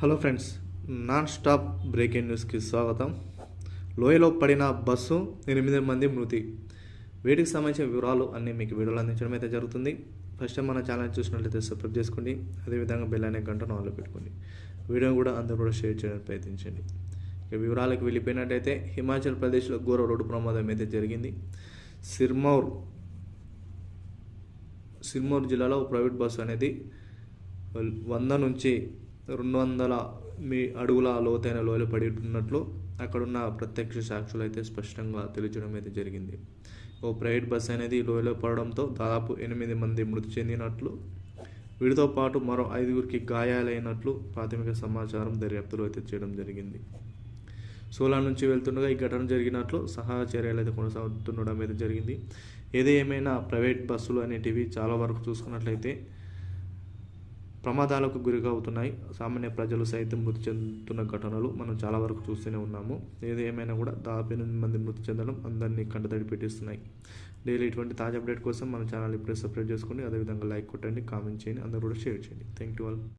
Hello friends non stop breaking న్యూస్కి స్వాగతం. లోయలో పడిన బస్సు ఎనిమిది మంది మృతి. వీటికి సంబంధించిన వివరాలు అన్నీ మీకు వీడియోలు అందించడం అయితే జరుగుతుంది. ఫస్ట్ మన ఛానల్ చూసినట్లయితే సబ్స్క్రైబ్ చేసుకోండి. అదేవిధంగా బెల్ అనే గంట నాలో పెట్టుకోండి. వీడియో కూడా అందరూ కూడా షేర్ చేయడానికి ప్రయత్నించండి. ఇక వివరాలకు వెళ్ళిపోయినట్టయితే హిమాచల్ ప్రదేశ్లో ఘోర రోడ్డు ప్రమాదం అయితే జరిగింది. సిర్మౌర్ సిర్మౌర్ జిల్లాలో ప్రైవేట్ బస్సు అనేది వంద నుంచి రెండు వందల మీ అడుగుల లోతైన లోయలు పడి ఉన్నట్లు అక్కడున్న ప్రత్యక్ష సాక్షులు అయితే స్పష్టంగా తెలియజేయడం అయితే జరిగింది. ఓ ప్రైవేట్ బస్ అనేది లోయలో పడడంతో దాదాపు ఎనిమిది మంది మృతి చెందినట్లు వీటితో పాటు మరో ఐదుగురికి గాయాలైనట్లు ప్రాథమిక సమాచారం దర్యాప్తులో అయితే చేయడం జరిగింది. సోలా నుంచి వెళ్తుండగా ఈ ఘటన జరిగినట్లు సహాయ చర్యలు అయితే కొనసాగుతుండడం అయితే జరిగింది. ఏది ఏమైనా ప్రైవేట్ బస్సులు అనేటివి చాలా వరకు చూసుకున్నట్లయితే ప్రమాదాలకు గురిగా అవుతున్నాయి సామాన్య ప్రజలు సైతం మృతి చెందుతున్న ఘటనలు మనం చాలా వరకు చూస్తూనే ఉన్నాము. ఏది ఏమైనా కూడా దాదాపు ఎనిమిది మంది మృతి చెందడం అందరినీ కంటతడి పెట్టిస్తున్నాయి. డైలీ ఇటువంటి తాజా అప్డేట్ కోసం మన ఛానల్ ఇప్పుడే సబ్స్క్రైబ్ చేసుకోండి. అదేవిధంగా లైక్ కొట్టండి కామెంట్ చేయండి అందరూ కూడా షేర్ చేయండి. Thank you all.